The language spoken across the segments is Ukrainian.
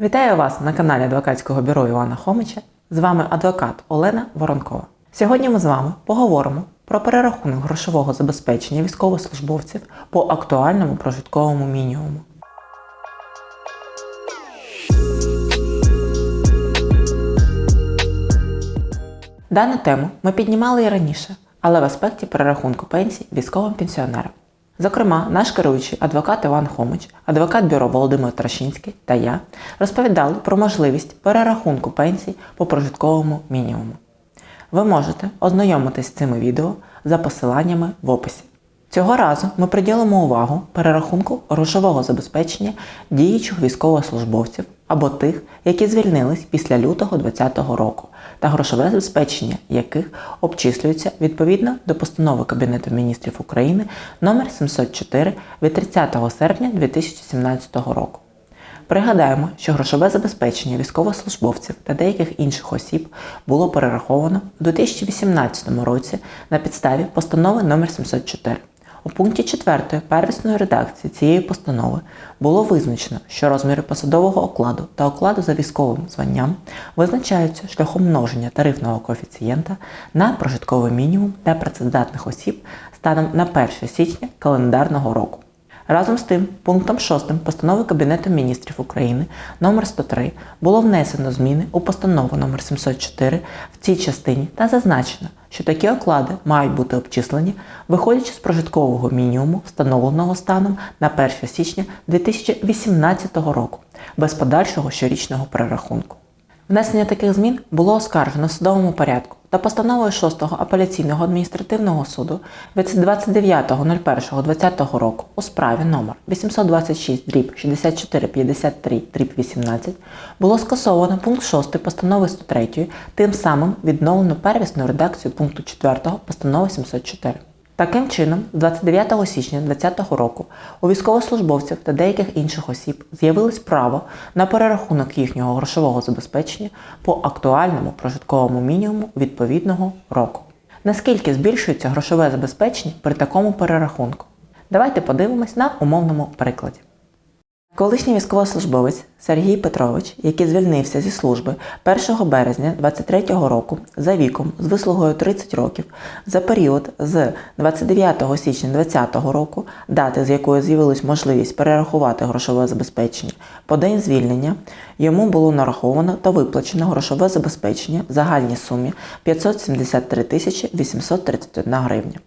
Вітаю вас на каналі адвокатського бюро Івана Хомича. З вами адвокат Олена Воронкова. Сьогодні ми з вами поговоримо про перерахунок грошового забезпечення військовослужбовців по актуальному прожитковому мінімуму. Дану тему ми піднімали і раніше, але в аспекті перерахунку пенсій військовим пенсіонерам. Зокрема, наш керуючий адвокат Іван Хомич, адвокат бюро Володимир Трашинський та я розповідали про можливість перерахунку пенсій по прожитковому мінімуму. Ви можете ознайомитись з цими відео за посиланнями в описі. Цього разу ми приділимо увагу перерахунку грошового забезпечення діючих військовослужбовців або тих, які звільнились після лютого 2020 року, та грошове забезпечення яких обчислюється відповідно до постанови Кабінету міністрів України номер 704 від 30 серпня 2017 року. Пригадаємо, що грошове забезпечення військовослужбовців та деяких інших осіб було перераховано у 2018 році на підставі постанови номер 704. У пункті 4 первісної редакції цієї постанови було визначено, що розміри посадового окладу та окладу за військовим званням визначаються шляхом множення тарифного коефіцієнта на прожитковий мінімум для працездатних осіб станом на 1 січня календарного року. Разом з тим, пунктом 6 постанови Кабінету міністрів України номер 103 було внесено зміни у постанову номер 704 в цій частині та зазначено, що такі оклади мають бути обчислені, виходячи з прожиткового мінімуму, встановленого станом на 1 січня 2018 року, без подальшого щорічного перерахунку. Внесення таких змін було оскаржено в судовому порядку та постановою 6-го апеляційного адміністративного суду від 29.01.2020 року у справі номер 826 дріб 6453 дріб 18 було скасовано пункт 6 постанови 103, тим самим відновлено первісну редакцію пункту 4 постанови 704. Таким чином, 29 січня 2020 року у військовослужбовців та деяких інших осіб з'явилось право на перерахунок їхнього грошового забезпечення по актуальному прожитковому мінімуму відповідного року. Наскільки збільшується грошове забезпечення при такому перерахунку? Давайте подивимось на умовному прикладі. Колишній військовослужбовець Сергій Петрович, який звільнився зі служби 1 березня 2023 року за віком з вислугою 30 років за період з 29 січня 2020 року, дати з якої з'явилась можливість перерахувати грошове забезпечення по день звільнення, йому було нараховано та виплачено грошове забезпечення в загальній сумі 573 тисячі 831 гривня.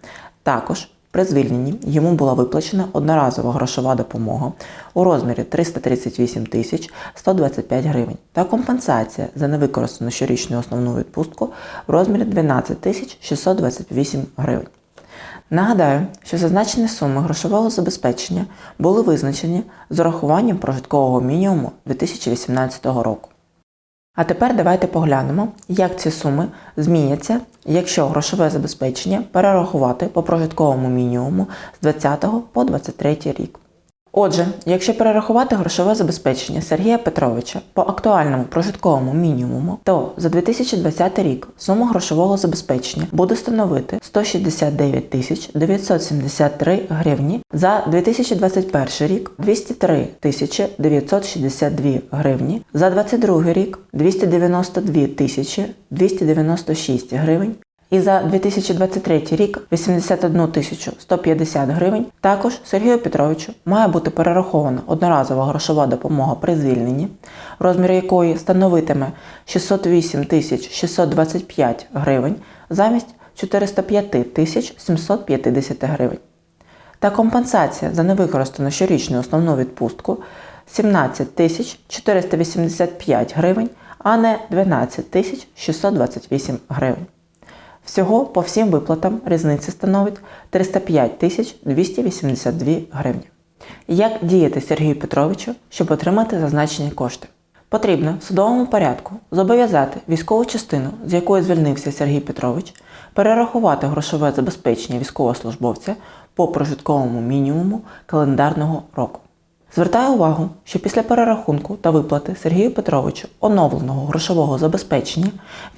Також при звільненні йому була виплачена одноразова грошова допомога у розмірі 338 тисяч 125 гривень та компенсація за невикористану щорічну основну відпустку в розмірі 12 тисяч 628 гривень. Нагадаю, що зазначені суми грошового забезпечення були визначені з урахуванням прожиткового мінімуму 2018 року. А тепер давайте поглянемо, як ці суми зміняться, якщо грошове забезпечення перерахувати по прожитковому мінімуму з 20 по 23 рік. Отже, якщо перерахувати грошове забезпечення Сергія Петровича по актуальному прожитковому мінімуму, то за 2020 рік сума грошового забезпечення буде становити 169 тисяч 973 гривні, за 2021 рік 203 тисячі 962 гривні, за 2022 рік 292 тисячі 296 гривень, і за 2023 рік 81 тисячу 150 гривень. Також Сергію Петровичу має бути перерахована одноразова грошова допомога при звільненні, розмір якої становитиме 608 тисяч 625 гривень замість 405 тисяч 750 гривень. Та компенсація за невикористану щорічну основну відпустку 17 тисяч 485 гривень, а не 12 тисяч 628 гривень. Всього по всім виплатам різниця становить 305 тисяч 282 гривні. Як діяти Сергію Петровичу, щоб отримати зазначені кошти? Потрібно в судовому порядку зобов'язати військову частину, з якої звільнився Сергій Петрович, перерахувати грошове забезпечення військовослужбовця по прожитковому мінімуму календарного року. Звертаю увагу, що після перерахунку та виплати Сергію Петровичу оновленого грошового забезпечення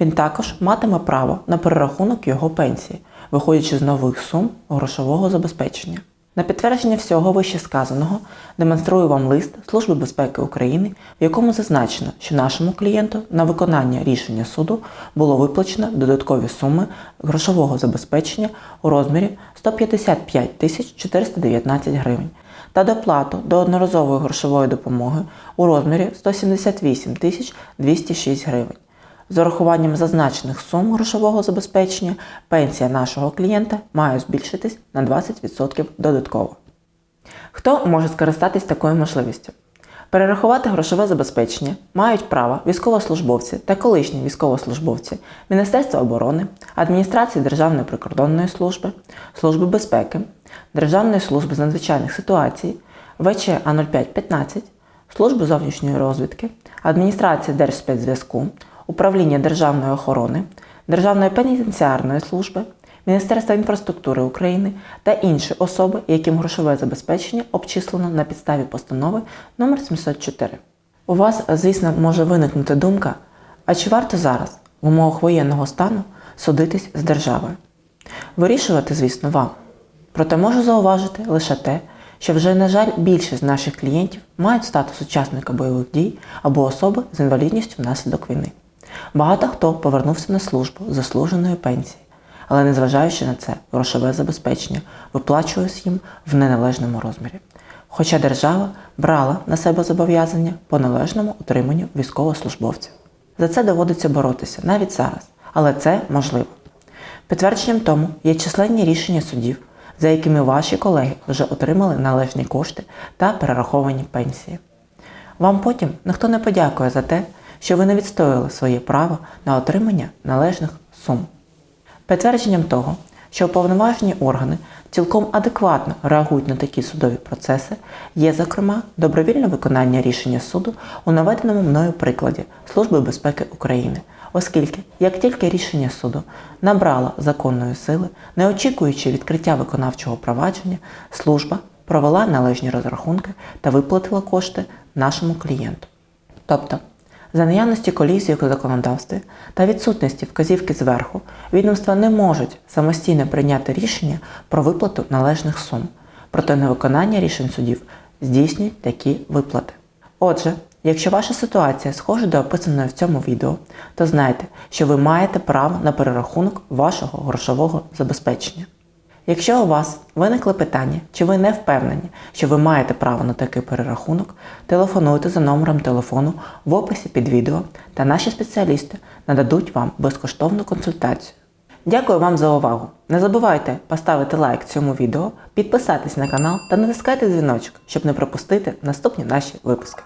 він також матиме право на перерахунок його пенсії, виходячи з нових сум грошового забезпечення. На підтвердження всього вищесказаного демонструю вам лист Служби безпеки України, в якому зазначено, що нашому клієнту на виконання рішення суду було виплачено додаткові суми грошового забезпечення у розмірі 155 тисяч 419 гривень та доплату до одноразової грошової допомоги у розмірі 178 тисяч 206 гривень. З урахуванням зазначених сум грошового забезпечення пенсія нашого клієнта має збільшитись на 20% додатково. Хто може скористатись такою можливістю? Перерахувати грошове забезпечення мають право військовослужбовці та колишні військовослужбовці Міністерства оборони, Адміністрації Державної прикордонної служби, Служби безпеки, Державної служби з надзвичайних ситуацій, ВЧ А0515, Служби зовнішньої розвідки, Адміністрації Держспецзв'язку, Управління Державної охорони, Державної пенітенціарної служби, Міністерства інфраструктури України та інші особи, яким грошове забезпечення обчислено на підставі постанови номер 704. У вас, звісно, може виникнути думка, а чи варто зараз, в умовах воєнного стану, судитись з державою? Вирішувати, звісно, вам. Проте можу зауважити лише те, що вже, на жаль, більшість з наших клієнтів мають статус учасника бойових дій або особи з інвалідністю внаслідок війни. Багато хто повернувся на службу заслуженої пенсії, але незважаючи на це, грошове забезпечення виплачується їм в неналежному розмірі. Хоча держава брала на себе зобов'язання по належному утриманню військовослужбовців. За це доводиться боротися навіть зараз, але це можливо. Підтвердженням тому є численні рішення судів, за якими ваші колеги вже отримали належні кошти та перераховані пенсії. Вам потім ніхто не подякує за те, що ви не відстояли своє право на отримання належних сум. Підтвердженням того, що уповноважені органи цілком адекватно реагують на такі судові процеси, є, зокрема, добровільне виконання рішення суду у наведеному мною прикладі Служби безпеки України, оскільки як тільки рішення суду набрало законної сили, не очікуючи відкриття виконавчого провадження, служба провела належні розрахунки та виплатила кошти нашому клієнту. Тобто, за наявності колізії у законодавстві та відсутності вказівки зверху, відомства не можуть самостійно прийняти рішення про виплату належних сум, проте невиконання рішень судів здійснюють такі виплати. Отже, якщо ваша ситуація схожа до описаної в цьому відео, то знайте, що ви маєте право на перерахунок вашого грошового забезпечення. Якщо у вас виникли питання, чи ви не впевнені, що ви маєте право на такий перерахунок, телефонуйте за номером телефону в описі під відео, та наші спеціалісти нададуть вам безкоштовну консультацію. Дякую вам за увагу! Не забувайте поставити лайк цьому відео, підписатись на канал та натискайте дзвіночок, щоб не пропустити наступні наші випуски.